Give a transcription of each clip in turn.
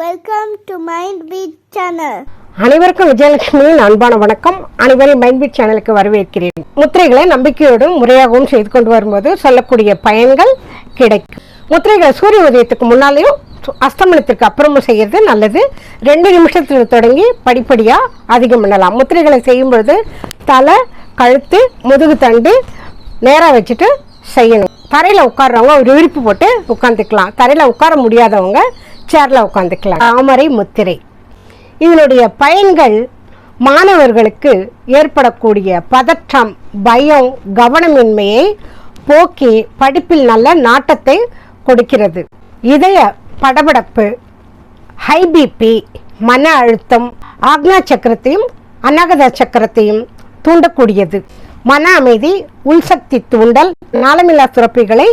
Welcome to mind beat channel அனைவருக்கும் விஜயலட்சுமியின் அன்பான வணக்கம். அனைவரும் மைண்ட் பீட் சேனலுக்கு வரவேற்கிறேன். முத்திரைகளை நம்பிக்கையோடும் முறையாகவும் செய்து கொண்டு வரும்போது சொல்லக்கூடிய பயன்கள் கிடைக்கும். முத்திரைகளை சூரிய உதயத்துக்கு முன்னாலேயும் அஸ்தமனத்திற்கு அப்புறமும் செய்யறது நல்லது. ரெண்டு நிமிஷத்தில் தொடங்கி படிப்படியாக அதிகம் பண்ணலாம். முத்திரைகளை செய்யும் பொழுது தலை கழுத்து முதுகு தண்டு நேராக வச்சுட்டு செய்யணும். தரையில் உட்காடுறவங்க ஒரு விரிப்பு போட்டு உட்காந்துக்கலாம் தரையில் உட்கார முடியாதவங்க சேரில் உட்காந்துக்கலாம் தாமரை முத்திரை. இதனுடைய பயன்கள் மாணவர்களுக்கு ஏற்படக்கூடிய பதற்றம் பயம் கவனமின்மையை போக்கி படிப்பில் நல்ல நாட்டத்தை கொடுக்கிறது. இதய படபடப்பு ஹை பிபி மன அழுத்தம் ஆக்னா சக்கரத்தையும் அநாகத சக்கரத்தையும் தூண்டக்கூடியது. மன அமைதி உள்சக்தி தூண்டல் நாளமில்லா சுரப்பிகளை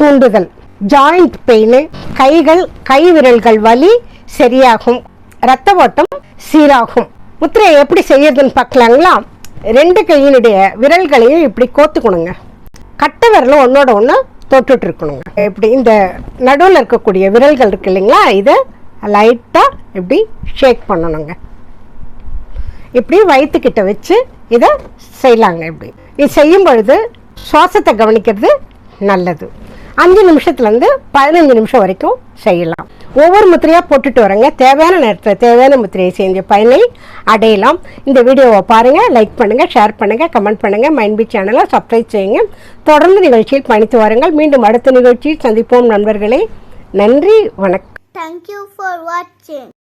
தூண்டுதல். ஜாயிண்ட் பெயின் கைகள் கை விரல்கள் வலி சரியாகும். இரத்த ஓட்டம் சீராகும். முத்திரையை எப்படி செய்யறதுன்னு பார்க்கலாங்களா? ரெண்டு கையினுடைய விரல்களையும் இப்படி கோத்துக்கணுங்க. கட்டை விரலும் ஒன்றோட ஒன்று தொட்டுட்டு இருக்கணுங்க. இப்படி இந்த நடுவில் இருக்கக்கூடிய விரல்கள் இருக்கு இல்லைங்களா? இதை லைட்டாக இப்படி ஷேக் பண்ணணுங்க. இப்படி வயிற்றுக்கிட்ட வச்சு இதை செய்யலாங்க இப்படி. இது செய்யும் பொழுது சுவாசத்தை கவனிக்கிறது நல்லது. அஞ்சு நிமிஷத்துலேருந்து பதினஞ்சு நிமிஷம் வரைக்கும் செய்யலாம். ஒவ்வொரு முத்திரையாக போட்டுட்டு வரங்க. தேவையான நேரத்தில் தேவையான முத்திரையை செஞ்ச பயனை அடையலாம். இந்த வீடியோவை பாருங்கள் லைக் பண்ணுங்கள் ஷேர் பண்ணுங்கள் கமெண்ட் பண்ணுங்கள் மைன்பி சேனலை சப்ஸ்கிரைப் செய்யுங்க. தொடர்ந்து நிகழ்ச்சியில் பயணித்து வாருங்கள். மீண்டும் அடுத்த நிகழ்ச்சியில் சந்திப்போம் நண்பர்களே. நன்றி வணக்கம். தேங்க்யூ ஃபார் வாட்சிங்.